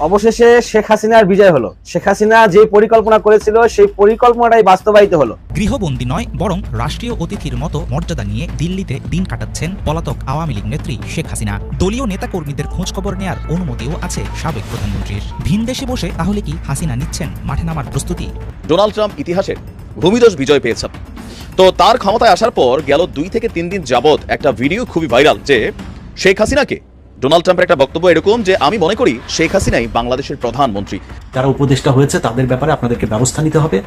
অবশেষে শেখ হাসিনার বিজয় হলো। শেখ হাসিনা যে পরিকল্পনা করেছিল সেই পরিকল্পনাটাই বাস্তবায়িত হলো। গৃহবন্দী নয় বরং রাষ্ট্রীয় অতিথির মতো মর্যাদা নিয়ে দিল্লিতে দিন কাটাচ্ছেন পলাতক আওয়ামী লীগ নেত্রী শেখ হাসিনা। দলীয় নেতাকর্মীদের খোঁজখবর নেয়ার অনুমতিও আছে সাবেক প্রধানমন্ত্রীর। ভিনদেশে বসে তাহলে কি হাসিনা নিচ্ছেন মাঠে নামার প্রস্তুতি? ডোনাল্ড ট্রাম্প ইতিহাসের ভূমিদোষ বিজয় পেয়েছেন। তো তার ক্ষমতায় আসার পর গেল দুই থেকে তিন দিন যাবৎ একটা ভিডিও খুবই ভাইরাল যে শেখ হাসিনাকে ডোনাল্ড ট্রাম্পের একটা বক্তব্য এরকম যে আমি মনে করি শেখ হাসিনাই বাংলাদেশের প্রধানমন্ত্রী। যারা উপদেষ্টা হয়েছে তাদের ব্যাপারে আপনাদেরকে ব্যবস্থা নিতে হবে।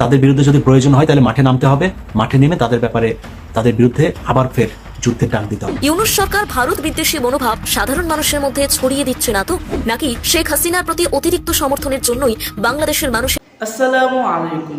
তাদের বিরুদ্ধে যদি প্রয়োজন হয় তাহলে মাঠে নামতে হবে। মাঠে নেমে তাদের ব্যাপারে তাদের বিরুদ্ধে আবার ফের যুদ্ধের ডাক দিতে হবে। ইউনুস সরকার ভারত বিদ্বেষী মনোভাব সাধারণ মানুষের মধ্যে ছড়িয়ে দিচ্ছে না তো? নাকি শেখ হাসিনার প্রতি অতিরিক্ত সমর্থনের জন্যই বাংলাদেশের মানুষ আসসালামু আলাইকুম।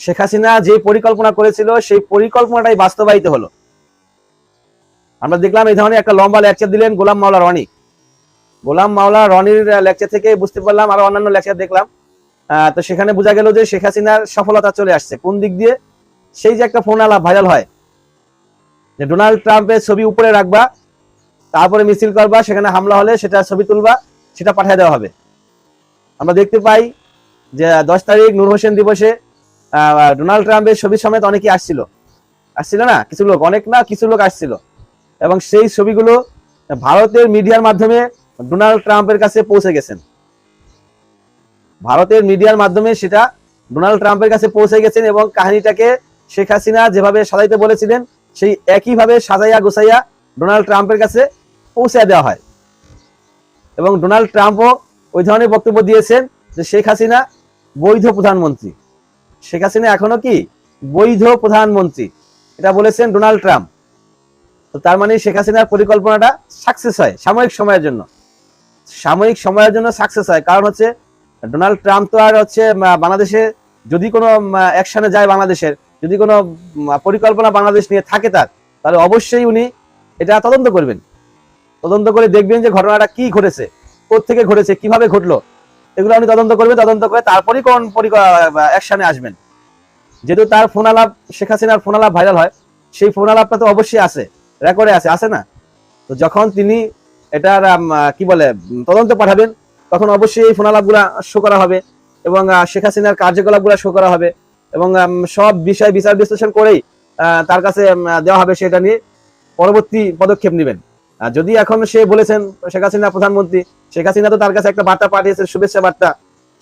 শেখ হাসিনা যে পরিকল্পনা করেছিল, সেই পরিকল্পনাটাই বাস্তবায়িত হলো। আমরা দেখলাম এই ধরনের একটা লম্বা লেকচার দিলেন গোলাম মাওলা রনি। গোলাম মাওলা রনির লেকচার থেকে বুঝতে পারলাম, আরও অন্যান্য লেকচার দেখলাম। তো সেখানে বোঝা গেল যে শেখ হাসিনার সফলতা চলে আসছে। কোন দিক দিয়ে? সেই যে একটা ফোন আলাপ ভাইরাল হয়, যে ডোনাল্ড ট্রাম্পের ছবি উপরে রাখবা, তারপরে মিছিল করবা, সেখানে হামলা হলে সেটা ছবি তুলবা, সেটা পাঠিয়ে দেওয়া হবে। আমরা দেখতে পাই যে দশ তারিখ নূর হোসেন দিবসে ডোনাল্ড ট্রাম্পের ছবি সমেত অনেকে আসছিল। আসছিল না? কিছু লোক, অনেক না, কিছু লোক আসছিল। এবং সেই ছবিগুলো ভারতের মিডিয়ার মাধ্যমে ডোনাল্ড ট্রাম্পের কাছে পৌঁছে গেছেন। ভারতের মিডিয়ার মাধ্যমে সেটা ডোনাল্ড ট্রাম্পের কাছে পৌঁছে গেছেন এবং কাহিনীটাকে শেখ হাসিনা যেভাবে সাজাইতে বলেছিলেন, সেই একইভাবে সাজাইয়া গুছাইয়া ডোনাল্ড ট্রাম্পের কাছে পৌঁছে দেওয়া হয়। এবং ডোনাল্ড ট্রাম্পও ওই ধরনের বক্তব্য দিয়েছেন যে শেখ হাসিনা বৈধ প্রধানমন্ত্রী। শেখ হাসিনা এখনও কি বৈধ প্রধানমন্ত্রী? এটা বলেছেন ডোনাল্ড ট্রাম্প। তো তার মানে শেখ হাসিনার পরিকল্পনাটা সাকসেস হয় সাময়িক সময়ের জন্য। সাময়িক সময়ের জন্য সাকসেস হয়। কারণ হচ্ছে ডোনাল্ড ট্রাম্প তো আর হচ্ছে বাংলাদেশে যদি কোনো অ্যাকশনে যায় বাংলাদেশের, যদি কোনো পরিকল্পনা বাংলাদেশ নিয়ে থাকে তার, তাহলে অবশ্যই উনি এটা তদন্ত করবেন। তদন্ত করে দেখবেন যে ঘটনাটা কি ঘটেছে থেকে ঘটেছে, কীভাবে ঘটলো। এগুলো উনি তদন্ত করবে তদন্ত করে তারপরই কোন অ্যাকশনে আসবেন। যেহেতু তার ফোন আলাপ শেখ হাসিনার ফোন আলাপ ভাইরাল হয়, সেই ফোন আলাপটা তো অবশ্যই আছে রেকর্ডে আছে আছে না? তো যখন তিনি এটার কি বলে তদন্ত পাঠাবেন, তখন অবশ্যই এই ফোন আলাপগুলা শো করা হবে এবং শেখ হাসিনার কার্যকলাপগুলো শো করা হবে এবং সব বিষয় বিচার বিশ্লেষণ করেই তার কাছে দেওয়া হবে সেটা নিয়ে পরবর্তী পদক্ষেপ নেবেন। যদি এখন সে বলেছেন, শেখ হাসিনা প্রধানমন্ত্রী, শেখ হাসিনা তো তার কাছে একটা বার্তা পাঠিয়েছে, শুভেচ্ছা বার্তা।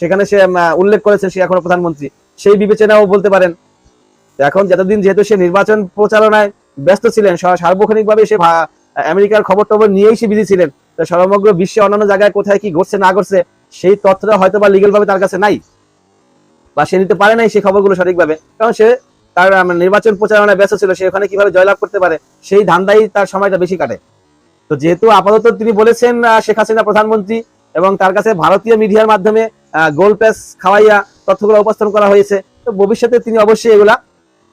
সেখানে সে উল্লেখ করেছেন সে এখনও প্রধানমন্ত্রী। সেই বিবেচনাও বলতে পারেন। এখন যতদিন যেহেতু সে নির্বাচন প্রচারণায় ব্যস্ত ছিলেন সার্বক্ষণিকভাবে সে আমেরিকার খবর টবর নিয়েই সে বিজি ছিলেন। সমগ্র বিশ্বে অন্যান্য জায়গায় কোথায় কি ঘটছে, না ঘটছে, সেই তথ্যটা হয়তো বা লিগেল ভাবে তার কাছে নাই। বা সে নিতে পারে নাই সেই খবরগুলো সঠিকভাবে। কারণ সে তার নির্বাচন প্রচারণায় ব্যস্ত ছিল, সে ওখানে কীভাবে জয়লাভ করতে পারে, সেই ধান্দাই তার সময়টা বেশি কাটে। তো যেহেতু আপাতত তিনি বলেছেন শেখ হাসিনা প্রধানমন্ত্রী এবং তার কাছে ভারতীয় মিডিয়ার মাধ্যমে গোল প্যাস খাওয়াইয়া তথ্যগুলো উপস্থাপন করা হয়েছে, তো ভবিষ্যতে তিনি অবশ্যই এগুলা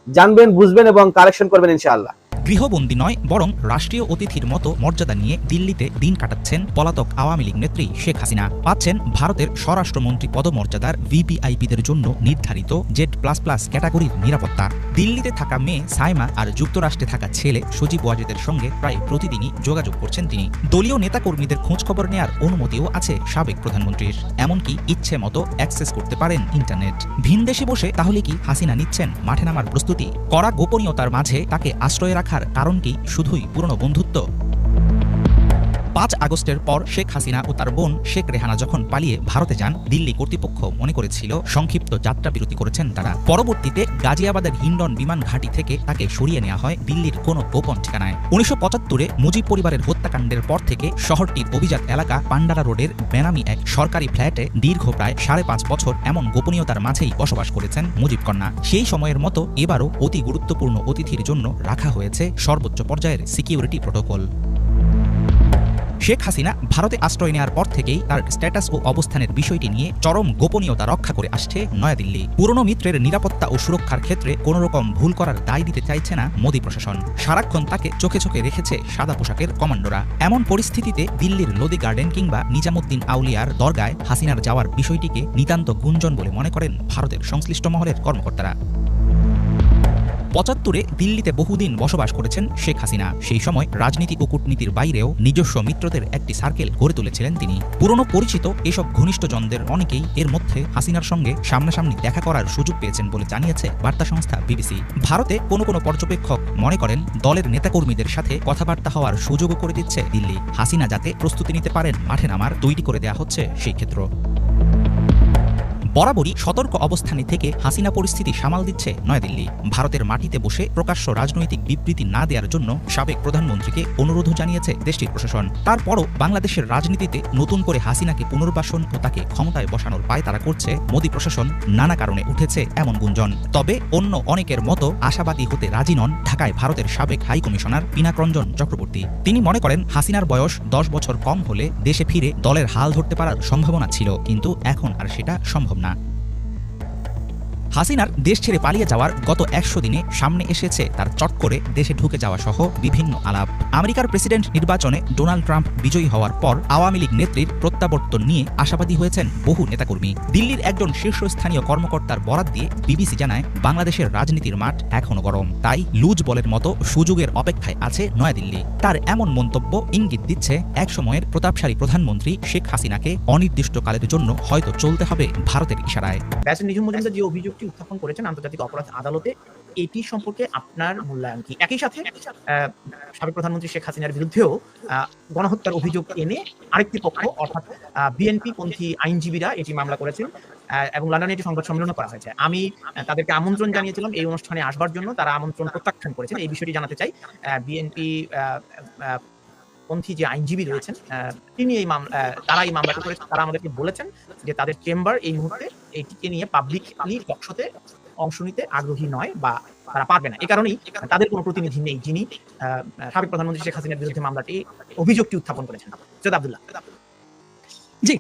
জানবেন, বুঝবেন এবং কারেকশন করবেন ইনশাআল্লাহ। গৃহবন্দী নয়, বরং রাষ্ট্রীয় অতিথির মতো মর্যাদা নিয়ে দিল্লিতে দিন কাটাচ্ছেন পলাতক আওয়ামী লীগ নেত্রী শেখ হাসিনা। পাচ্ছেন ভারতের স্বরাষ্ট্রমন্ত্রী পদমর্যাদার ভিভিআইপিদের জন্য নির্ধারিত জেড প্লাস প্লাস ক্যাটাগরির নিরাপত্তা। দিল্লিতে থাকা মেয়ে সাইমা আর যুক্তরাষ্ট্রে থাকা ছেলে সজীব ওয়াজেদের সঙ্গে প্রায় প্রতিদিনই যোগাযোগ করছেন তিনি। দলীয় নেতাকর্মীদের খোঁজখবর নেয়ার অনুমতিও আছে সাবেক প্রধানমন্ত্রীর। এমনকি ইচ্ছে মতো অ্যাক্সেস করতে পারেন ইন্টারনেট। ভিনদেশে বসে তাহলে কি হাসিনা নিচ্ছেন মাঠে নামার প্রস্তুতি? কড়া গোপনীয়তার মাঝে তাকে আশ্রয় রাখার কারণ কি শুধুই পুরনো বন্ধুত্ব? পাঁচ আগস্টের পর শেখ হাসিনা ও তার বোন শেখ রেহানা যখন পালিয়ে ভারতে যান, দিল্লি কর্তৃপক্ষ মনে করেছিল সংক্ষিপ্ত যাত্রা বিরতি করেছেন তারা। পরবর্তীতে গাজিয়াবাদের হিন্ডন বিমান ঘাঁটি থেকে তাকে সরিয়ে নেওয়া হয় দিল্লির কোনো গোপন ঠিকানায়। উনিশশো পঁচাত্তরে মুজিব পরিবারের হত্যাকাণ্ডের পর থেকে শহরটির অভিজাত এলাকা পান্ডারা রোডের বেনামি এক সরকারি ফ্ল্যাটে দীর্ঘ প্রায় সাড়ে পাঁচ বছর এমন গোপনীয়তার মাঝেই বসবাস করেছেন মুজিব কন্যা। সেই সময়ের মতো এবারও অতি গুরুত্বপূর্ণ অতিথির জন্য রাখা হয়েছে সর্বোচ্চ পর্যায়ের সিকিউরিটি প্রোটোকল। শেখ হাসিনা ভারতে আশ্রয় নেওয়ার পর থেকেই তার স্ট্যাটাস ও অবস্থানের বিষয়টি নিয়ে চরম গোপনীয়তা রক্ষা করে আসছে নয়াদিল্লি। পুরনো মিত্রের নিরাপত্তা ও সুরক্ষার ক্ষেত্রে কোনো রকম ভুল করার দায় দিতে চাইছে না মোদী প্রশাসন। সারাক্ষণ তাকে চোখে চোখে রেখেছে সাদা পোশাকের কমান্ডোরা। এমন পরিস্থিতিতে দিল্লির লোদি গার্ডেন কিংবা নিজামুদ্দিন আউলিয়ার দরগায় হাসিনার যাওয়ার বিষয়টিকে নিতান্ত গুঞ্জন বলে মনে করেন ভারতের সংশ্লিষ্ট মহলের কর্মকর্তারা। পঁচাত্তরে দিল্লিতে বহুদিন বসবাস করেছেন শেখ হাসিনা। সেই সময় রাজনীতি ও কূটনীতির বাইরেও নিজস্ব মিত্রদের একটি সার্কেল গড়ে তুলেছিলেন তিনি। পুরনো পরিচিত এসব ঘনিষ্ঠজনদের অনেকেই এর মধ্যে হাসিনার সঙ্গে সামনাসামনি দেখা করার সুযোগ পেয়েছেন বলে জানিয়েছে বার্তা সংস্থা বিবিসি। ভারতে কোনো কোনো পর্যবেক্ষক মনে করেন, দলের নেতাকর্মীদের সাথে কথাবার্তা হওয়ার সুযোগও করে দিচ্ছে দিল্লি। হাসিনা যাতে প্রস্তুতি নিতে পারেন, মাঠে নামার তৈরি করে দেওয়া হচ্ছে সেই ক্ষেত্র। বরাবরই সতর্ক অবস্থানে থেকে হাসিনা পরিস্থিতি সামাল দিচ্ছে নয়াদিল্লি। ভারতের মাটিতে বসে প্রকাশ্য রাজনৈতিক বিবৃতি না দেওয়ার জন্য সাবেক প্রধানমন্ত্রীকে অনুরোধও জানিয়েছে দেশটির প্রশাসন। তারপরও বাংলাদেশের রাজনীতিতে নতুন করে হাসিনাকে পুনর্বাসন ও তাকে ক্ষমতায় বসানোর পায় তারা করছে মোদী প্রশাসন, নানা কারণে উঠেছে এমন গুঞ্জন। তবে অন্য অনেকের মতো আশাবাদী হতে রাজি নন ঢাকায় ভারতের সাবেক হাই কমিশনার পিনাকরঞ্জন চক্রবর্তী। তিনি মনে করেন, হাসিনার বয়স দশ বছর কম হলে দেশে ফিরে দলের হাল ধরতে পারার সম্ভাবনা ছিল, কিন্তু এখন আর সেটা সম্ভব না। 있었다. হাসিনার দেশ ছেড়ে পালিয়ে যাওয়ার গত একশো দিনে সামনে এসেছে তার চট করে দেশে ঢুকে যাওয়া সহ বিভিন্ন আলাপ। আমেরিকার প্রেসিডেন্ট নির্বাচনে ডোনাল্ড ট্রাম্প বিজয়ী হওয়ার পর আওয়ামী লীগ নেত্রীর প্রত্যাবর্তন নিয়ে আশাবাদী হয়েছেন বহু নেতাকর্মী। দিল্লির একজন শীর্ষস্থানীয় কর্মকর্তার বরাত দিয়ে বিবিসি জানায়, বাংলাদেশের রাজনীতির মাঠ এখনও গরম। তাই লুজ বলের মতো সুযোগের অপেক্ষায় আছে নয়াদিল্লি। তার এমন মন্তব্য ইঙ্গিত দিচ্ছে একসময়ের প্রতাপশালী প্রধানমন্ত্রী শেখ হাসিনাকে অনির্দিষ্টকালের জন্য হয়তো চলতে হবে ভারতের ইশারায়। অভিযোগটি উত্থাপন করেছেন আন্তর্জাতিক অপরাধ আদালতে, এটি সম্পর্কে আপনার মূল্যায়ন কি? একই সাথে সাবেক প্রধানমন্ত্রী শেখ হাসিনার বিরুদ্ধেও গণহত্যার অভিযোগ এনে আরেকটি পক্ষ, অর্থাৎ বিএনপি পন্থী আইনজীবীরা এটি মামলা করেছেন এবং লন্ডনে এটি সংবাদ সম্মেলন করা হয়েছে। আমি তাদেরকে আমন্ত্রণ জানিয়েছিলাম এই অনুষ্ঠানে আসবার জন্য, তারা আমন্ত্রণ প্রত্যাখ্যান করেছেন। এই বিষয়টি জানাতে চাই বিএনপি পন্থী যে আইনজীবী রয়েছেন তিনি এই মামলা তারা এই মামলাটি করেছেন, তারা আমাদেরকে বলেছেন যে তাদের চেম্বার এই মুহূর্তে এইটিকে নিয়ে পাবলিকলি টকশোতে অংশ নিতে আগ্রহী নয় বা তারা পারবে না। এই কারণেই তাদের কোনো প্রতিনিধি নেই যিনি সাবেক প্রধানমন্ত্রী শেখ হাসিনার বিরুদ্ধে মামলাটি অভিযোগটি উত্থাপন করেছেন। সৈয়দ আব্দুল্লাহ। জি,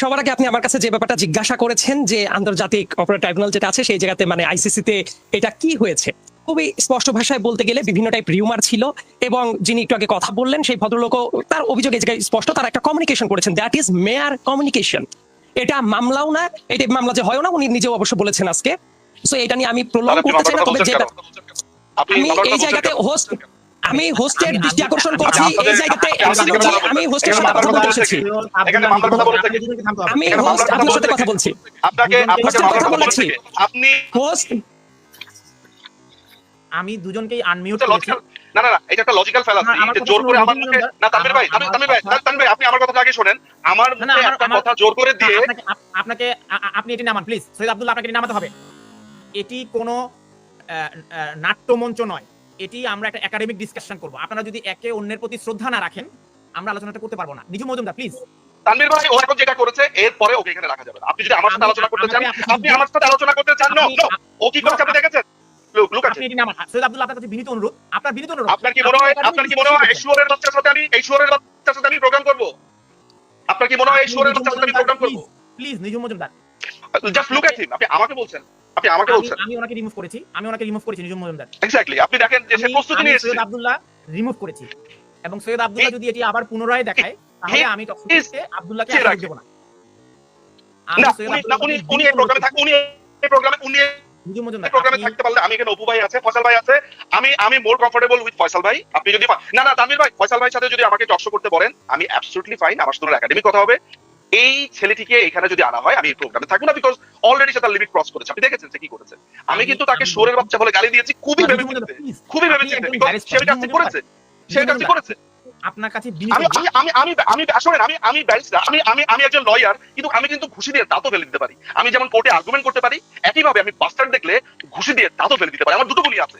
সবার আগে আপনি আমার কাছে যে ব্যাপারটা জিজ্ঞাসা করেছেন যে আন্তর্জাতিক অপরাধ ট্রাইব্যুনাল যেটা আছে সেই জায়গাতে মানে আইসিসিতে এটা কি হয়েছে? খুবই স্পষ্ট ভাষায় বলতে গেলে বিভিন্ন টাইপ রিউমার ছিল এবং যিনি একটু আগে কথা বললেন সেই ভদ্রলোকও তার অভিযোগ এই জায়গায় স্পষ্ট তার একটা কমিউনিকেশন করেছেন। দ্যাট ইজ মেয়ার কমিউনিকেশন এটা মামলাও না এটা মামলা যে হয় না উনি নিজেও অবশ্য বলেছেন আজকে। সো এটা নিয়ে আমি প্রলং করতে চাই না তবে যেটা আমি এই জায়গাতে হোস্ট আমি হোস্টের দৃষ্টি আকর্ষণ করছি এই জায়গাতে আমি হোস্টের সাথে কথা বলতে এসেছি। আমি হোস্ট আপনার সাথে কথা বলছি। আপনাকে আপনাকে কথা কথা বলেছি। আপনি হোস্ট আমি দুজনকেই আনমিউট করেছি। না না না এটা একটা লজিক্যাল ফেলাসি আমার যে জোর করে আমার মুখে না তানভীর ভাই তানভীর ভাই তানভীর ভাই আপনি আমার কথা আগে শোনেন। আমার মুখে একটা কথা জোর করে দিয়ে আপনাকে আপনি এটি নামান প্লিজ সৈয়দ আব্দুল্লাহ আপনাকে নামাতে হবে। এটি কোনো নাট্যমঞ্চ নয়। এটি আমরা একটা একাডেমিক ডিসকাশন করব। আপনারা যদি একে অন্যের প্রতি শ্রদ্ধা না রাখেন আমরা আলোচনাটা করতে পারব না। নিজু মজুমদার প্লিজ তানভীর ভাই ও এখন যেটা করেছে এরপরে ওকে এখানে রাখা যাবে না। আপনি যদি আমার সাথে আলোচনা করতে চান আপনি- আমার সাথে আলোচনা করতে চান নো ও কি করেছে আপনি দেখেছেন? লুক লুক আপনি এটি নামান সৈয়দ আব্দুল্লাহ আপনার কাছে বিনীত অনুরোধ। আপনার বিনীত অনুরোধ। আপনার কি মনে হয় আপনার কি মনে হয় এই শুয়োরের বাচ্চার সাথে আমি এই শুয়োরের বাচ্চার সাথে আমি প্রোগ্রাম করব? আপনার কি মনে হয় এই শুয়োরের বাচ্চার সাথে আমি প্রোগ্রাম করব? Please Niju Majumdar. Just look at him আপনি আমাকে বলছেন। আপনি আমাকে বলছেন। আমি ওনাকে রিমুভ করেছি। আমি ওনাকে রিমুভ করেছি নিজু মজুমদার। এক্স্যাক্টলি আপনি দেখেন যে সে প্রস্তুতি আমি সৈয়দ আব্দুল্লাহ রিমুভ করেছি। এবং সৈয়দ আব্দুল্লাহ যদি এটি আবার পুনরায় দেখায় তাহলে আমি টক্সিকে আব্দুল্লাহকে আর দেব না। উনি উনি এই প্রোগ্রামে থাক উনি এই প্রোগ্রামে উনি নিজু মজুমদার প্রোগ্রামে থাকতে পারলে আমি এখানে অপু ভাই আছে ফয়সাল ভাই আছে আমি আমি মোর কমফোর্টেবল উইথ ফয়সাল ভাই। আপনি যদি না না তানভীর ভাই ফয়সাল ভাইয়ের সাথে যদি আমাকে টকশো করতে বলেন আমি অ্যাবসলিউটলি ফাইন আমার সাথে একাডেমিক কথা হবে। এই ছেলেটিকে এখানে যদি আনা হয় আমি এই প্রোগ্রামে থাকব না বিকজ অলরেডি সে তার লিমিট ক্রস করেছে। আপনি দেখেছেন সে কি করেছে? আমি কিন্তু তাকে সোরের বাচ্চা বলে গালি দিয়েছি খুবই খুবই ভেবে আপনি চিন্তে। একজন because barrister, সে কাজটি করেছে। সে কাজটি করেছে। আপনার কাছে আমি আমি আমি আমি আমি আমি আমি ব্যারিস্টার আমি আমি আমি একজন লয়ার কিন্তু আমি কিন্তু ঘুষি দিয়ে দাঁতও ফেলে দিতে পারি। আমি যেমন কোর্টে আর্গুমেন্ট করতে পারি একইভাবে আমি বাস্টার্ড দেখলে ঘুষি দিয়ে দাঁতও ফেলে দিতে পারি। আমার দুটো গুলি আছে।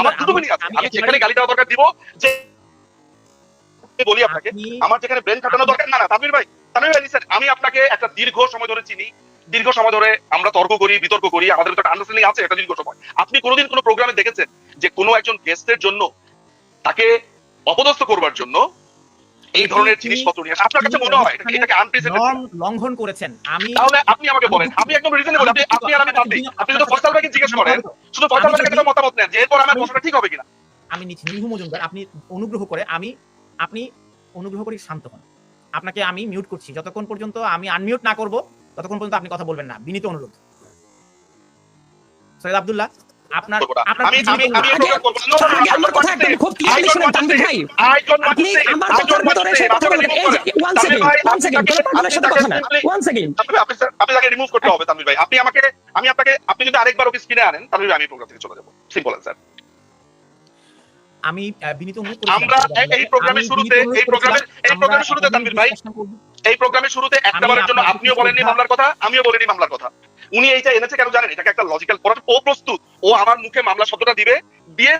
আমার দুটো গুলি আছে। আমি যেখানে গালি দেওয়া দরকার দিব যে বলি আপনাকে আমার যেখানে ব্রেন খাটানো দরকার না না তামির ভাই তামির ভাই listen, আমি আপনাকে একটা দীর্ঘ সময় ধরে চিনি। দীর্ঘ সময় ধরে আমরা তর্ক করি বিতর্ক করি আমাদের ভিতরে আন্ডারস্ট্যান্ডিং আছে একটা দীর্ঘ সময়। আপনি কোনোদিন কোনো প্রোগ্রামে দেখেছেন যে কোনো একজন গেস্টের জন্য তাকে অপদস্থ করবার জন্য এই ধরনের জিনিসপত্র নিয়ে? আপনার কাছে মনে হয় এটাকে আনপ্রেসিডেন্ট নর্ম লঙ্ঘন করেছেন। আমি তাহলে আপনি আমাকে বলেন। আমি একদম রিজনেবল আপনি আপনি আর আমি বাদ। আপনি যদি ফয়সাল ভাইকে জিজ্ঞেস করেন। শুধু ফয়সাল ভাইয়ের কাছে মতামত নেন যে এরপর আমার প্রশ্নটা ঠিক হবে কিনা? আমি নিচ্ছি নিহু মজুমদার। আপনি অনুগ্রহ করে আমি আপনি অনুগ্রহ করে শান্ত হন। আপনাকে আমি মিউট করছি। যতক্ষণ পর্যন্ত আমি আনমিউট না করব ততক্ষণ পর্যন্ত আপনি কথা বলবেন না। বিনীত অনুরোধ। সৈয়দ আব্দুল্লাহ। আপনার আমি আমি আমি এই আগে- প্রোগ্রাম করব না। No, no, no, আগে I আমার don't কথা একদম খুব I শুনেন, তানভীর ভাই। I don't want to আপনি আমার কথার don't want to ভেতরে say. এসে কথা আপনাকে এই যে ওয়ান সেকেন্ড ওয়ান সেকেন্ড তাকে- সাথে কথা না। ওয়ান সেকেন্ড আপনি আপনি তাকে রিমুভ করতে হবে তানভীর ভাই। আপনি আমাকে আমি আপনাকে আপনি যদি আরেকবার আনেন তানভীর ভাই আমি প্রোগ্রাম থেকে চলে যাব। সিম্পল স্যার আমি বিনীত অনুরোধ আমরা এই- প্রোগ্রামের শুরুতে এই প্রোগ্রামের এই প্রোগ্রামের শুরুতে তানভীর ভাই এই প্রোগ্রামের শুরুতে একটা বারের জন্য আপনিও বলেননি মামলার কথা আমিও বলিনি মামলার কথা। উনি এইটা এনেছে কেন জানেন? এটাকে একটা লজিক্যাল ও প্রস্তুত। ও আমার মুখে মামলা শব্দটা দিবে, দিয়ে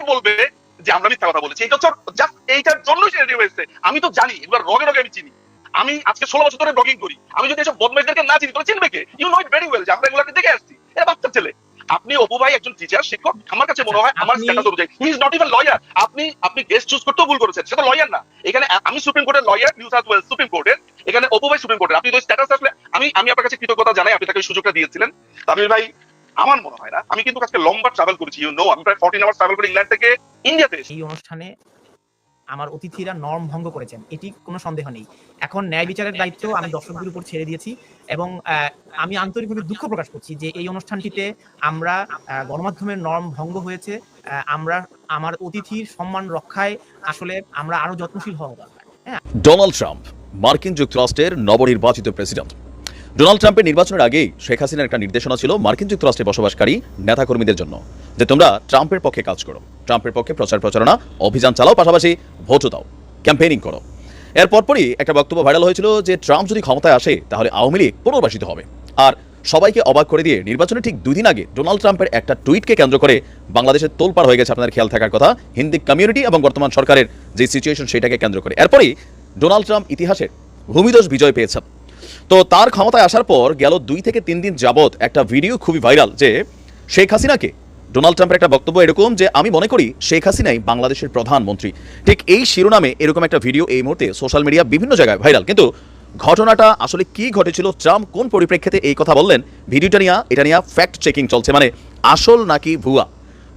বলবে যে আমরা মিথ্যা কথা বলেছি। এটা হচ্ছে জাস্ট এইটার জন্যই সে রেডি হয়েছে। আমি তো জানি এবার রগে রগে আমি চিনি। আমি আজকে ষোলো বছর ধরে ব্লগিং করি। আমি যদি এসব বদমাইশদেরকে না চিনি, তাহলে চিনবে কে? You know it very well যে আমরা এগুলোকে দেখে আসছি। এটা বাচ্চা ছেলে। আপনি অপু ভাই একজন টিচার শিক্ষক আমার কাছে মনে হয় আমার স্ট্যান্ডার্ড স্ট্যাটাস অনুযায়ী। He is not even lawyer আপনি আপনি গেস্ট চুজ করতেও ভুল করেছেন। সেটা লয়ার না। এখানে আমি সুপ্রিম কোর্টের lawyer New South Wales supreme কোর্টের এখানে অপু ভাই সুপ্রিম কোর্টের আপনি তো স্ট্যাটাস আসলে আমি আমি আপনার কাছে কৃতজ্ঞতা জানাই আপনি তাকে সুযোগটা দিয়েছিলেন। তামিল ভাই আমার মনে হয় না। আমি কিন্তু আজকে লম্বা ট্রাভেল করেছি ইউ নো আমি প্রায় ফোরটিন আওয়ার ট্রাভেল করে ইংল্যান্ড থেকে ইন্ডিয়াতে এই অনুষ্ঠানে আমার অতিথিরা নর্ম ভঙ্গ করেছেন। এটি কোনো সন্দেহ নেই। এখন ন্যায় বিচারের দায়িত্ব আমি দর্শকদের উপর ছেড়ে দিয়েছি এবং আমি আন্তরিকভাবে দুঃখ প্রকাশ করছি যে এই অনুষ্ঠানটিতে আমরা গণমাধ্যমের নর্ম ভঙ্গ হয়েছে। আমরা, আমার অতিথির সম্মান রক্ষায় আসলে আমরা আরও যত্নশীল হওয়া দরকার। হ্যাঁ। ডোনাল্ড ট্রাম্প, মার্কিন যুক্তরাষ্ট্রের নবনির্বাচিত প্রেসিডেন্ট। ডোনাল্ড ট্রাম্পের নির্বাচনের আগেই শেখ হাসিনার একটা নির্দেশনা ছিল মার্কিন যুক্তরাষ্ট্রে বসবাসকারী নেতাকর্মীদের জন্য, যে তোমরা ট্রাম্পের পক্ষে কাজ করো। ট্রাম্পের পক্ষে প্রচার প্রচারণা, অভিযান চালাও, পাশাপাশি ভোটও দাও ক্যাম্পেইনিং করো। এর পরপরই একটা বক্তব্য ভাইরাল হয়েছিল যে ট্রাম্প যদি ক্ষমতায় আসে, তাহলে আওয়ামী লীগ পুনর্বাসিত হবে। আর সবাইকে অবাক করে দিয়ে নির্বাচনে ঠিক দুই দিন আগে ডোনাল্ড ট্রাম্পের একটা টুইটকে কেন্দ্র করে বাংলাদেশের তোলপাড় হয়ে গেছে আপনাদের খেয়াল থাকার কথা, হিন্দি কমিউনিটি এবং বর্তমান সরকারের যে সিচুয়েশন সেটাকে কেন্দ্র করে। এরপরই ডোনাল্ড ট্রাম্প ইতিহাসের ভূমিদোষ বিজয় পেয়েছেন। তো তার ক্ষমতায় আসার পর গেল দুই থেকে তিন দিন যাবৎ একটা ভিডিও খুবই ভাইরাল যে শেখ হাসিনাকে, ডোনাল্ড ট্রাম্পের একটা বক্তব্য এরকম যে, আমি মনে করি শেখ হাসিনাই বাংলাদেশের প্রধানমন্ত্রী। ঠিক এই শিরোনামে এরকম একটা ভিডিও এই মুহূর্তে সোশ্যাল মিডিয়া বিভিন্ন জায়গায় ভাইরাল। কিন্তু ঘটনাটা আসলে কি ঘটেছিল, ট্রাম্প কোন পরিপ্রেক্ষিতে এই কথা বললেন, ভিডিওটা নিয়ে, এটা নিয়ে ফ্যাক্ট চেকিং চলছে। মানে আসল নাকি ভুয়া?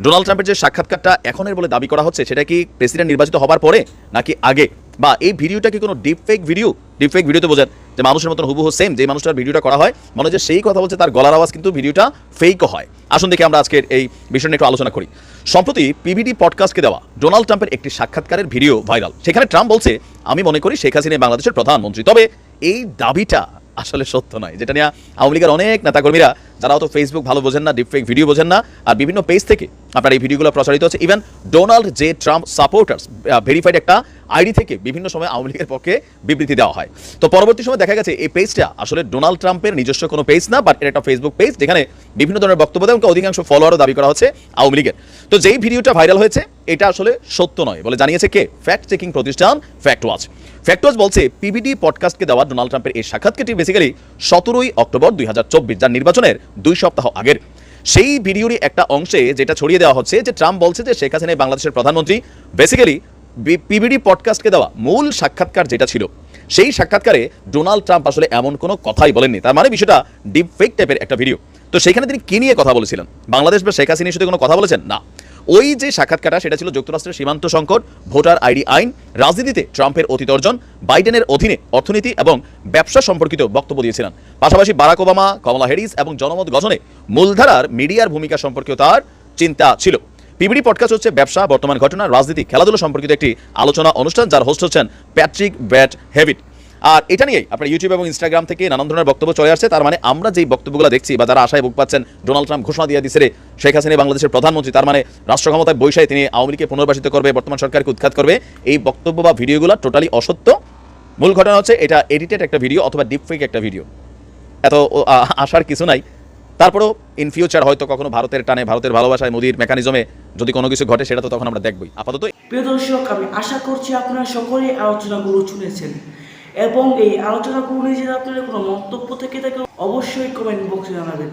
ডোনাল্ড ট্রাম্পের যে সাক্ষাৎকারটা এখনের বলে দাবি করা হচ্ছে, সেটা কি প্রেসিডেন্ট নির্বাচিত হবার পরে নাকি আগে? বা এই ভিডিওটা কি কোনো deep fake video deep fake ভিডিওতে বোঝেন যে মানুষের মতন হুবহু সেম যে মানুষটার ভিডিওটা করা হয়, মনে যে সেই কথা বলছে, তার গলার আওয়াজ কিন্তু ভিডিওটা ফেকও হয়। আসুন দেখে আমরা আজকের এই বিষয় নিয়ে একটু আলোচনা করি। সম্প্রতি পিবিডি পডকাস্টকে দেওয়া ডোনাল্ড ট্রাম্পের একটি সাক্ষাৎকারের ভিডিও ভাইরাল সেখানে ট্রাম্প বলছে, আমি মনে করি শেখ হাসিনা বাংলাদেশের প্রধানমন্ত্রী। তবে এই দাবিটা আসলে সত্য নয়। যেটা নিয়ে আওয়ামী লীগের অনেক নেতাকর্মীরা যারা হয়তো ফেসবুক ভালো বোঝেন না ডিপফেক ভিডিও বোঝেন না, আর বিভিন্ন পেজ থেকে আপনার এই ভিডিওগুলো প্রচারিত হচ্ছে। Even Donald J Trump supporters verified একটা আইডি থেকে বিভিন্ন সময় আওয়ামী লীগের পক্ষে বিবৃতি দেওয়া হয়। তো পরবর্তী সময় দেখা গেছে, এই পেজটা আসলে ডোনাল্ড ট্রাম্পের নিজস্ব কোনো পেজ না বাট এটা একটা ফেসবুক পেজ যেখানে বিভিন্ন ধরনের বক্তব্য দেয় অধিকাংশ ফলোয়ারও দাবি করা হচ্ছে আওয়ামী লীগের। তো যেই ভিডিওটা ভাইরাল হয়েছে, এটা আসলে সত্য নয় বলে জানিয়েছে কে? ফ্যাক্ট চেকিং প্রতিষ্ঠান ফ্যাক্ট ওয়াচ ফ্যাক্ট ওয়াচ বলছে পিবিডি পডকাস্টকে দেওয়া ডোনাল্ড ট্রাম্পের এই সাক্ষাৎকারটি বেসিক্যালি সতেরোই অক্টোবর দুই যার নির্বাচনের দুই সপ্তাহ আগের। সেই ভিডিওরই একটা অংশে যেটা ছড়িয়ে দেওয়া হচ্ছে যে ট্রাম্প বলছে যে শেখ হাসিনা বাংলাদেশের প্রধানমন্ত্রী বেসিক্যালি পিবিডি পডকাস্টকে দেওয়া মূল সাক্ষাৎকার যেটা ছিল। সেই সাক্ষাৎকারে ডোনাল্ড ট্রাম্প আসলে এমন কোনো কথাই বলেননি। তার মানে বিষয়টা ডিপ ফেক টাইপের একটা ভিডিও। তো সেখানে তিনি কি নিয়ে কথা বলেছিলেন? বাংলাদেশ বা শেখ হাসিনার সাথে কোনো কথা বলেছেন? না। ওই যে সাক্ষাৎকারটা, সেটা ছিল যুক্তরাষ্ট্রের সীমান্ত সংকট, ভোটার আইডি আইন, রাজনীতিতে ট্রাম্পের অতীত অর্জন, বাইডেনের অধীনে অর্থনীতি এবং ব্যবসা সম্পর্কিত বক্তব্য দিয়েছিলেন। পাশাপাশি বারাক ওবামা, কমলা হ্যারিস এবং জনমত গঠনে মূলধারার মিডিয়ার ভূমিকা সম্পর্কেও তার চিন্তা ছিল। পিবিডি পডকাস্ট হচ্ছে ব্যবসা বর্তমান ঘটনা রাজনীতি খেলাধুলা সম্পর্কিত একটি আলোচনা অনুষ্ঠান যার হোস্ট হচ্ছেন প্যাট্রিক ব্যাট হেভিট। আর এটা নিয়েই আপনার ইউটিউব এবং ইনস্টাগ্রাম থেকে নানান ধরনের বক্তব্য চলে আসছে। তার মানে আমরা যেই বক্তব্যগুলো দেখছি বা যারা আশায় বুক পাচ্ছেন ডোনাল্ড ট্রাম্প ঘোষণা দিয়ে দিচ্ছে শেখ হাসিনা বাংলাদেশের প্রধানমন্ত্রী তার মানে রাষ্ট্র ক্ষমতায় বৈশায় তিনি আওয়ামী লীগকে পুনর্বাসিত করবে বর্তমান সরকারকে উৎখাত করবে এই বক্তব্য বা ভিডিওগুলো টোটালি অসত্য। মূল ঘটনা হচ্ছে এটা এডিটেড একটা ভিডিও অথবা ডিপফেক একটা ভিডিও এত ও, আ, আশার কিছু নাই। তারপরেও ইন ফিউচার হয়তো কখনো ভারতের টানে, ভারতের ভালোবাসায় মোদির মেকানিজমে যদি কোনো কিছু ঘটে, সেটা তো তখন আমরা দেখবই। আপাতত প্রিয় দর্শক, আমি আশা করছি আপনারা সকলেই আলোচনাগুলো শুনেছেন। এবং এই আলোচনাগুলো নিয়ে যদি আপনাদের কোনো মন্তব্য থেকে থাকে, অবশ্যই কমেন্ট বক্সে জানাবেন।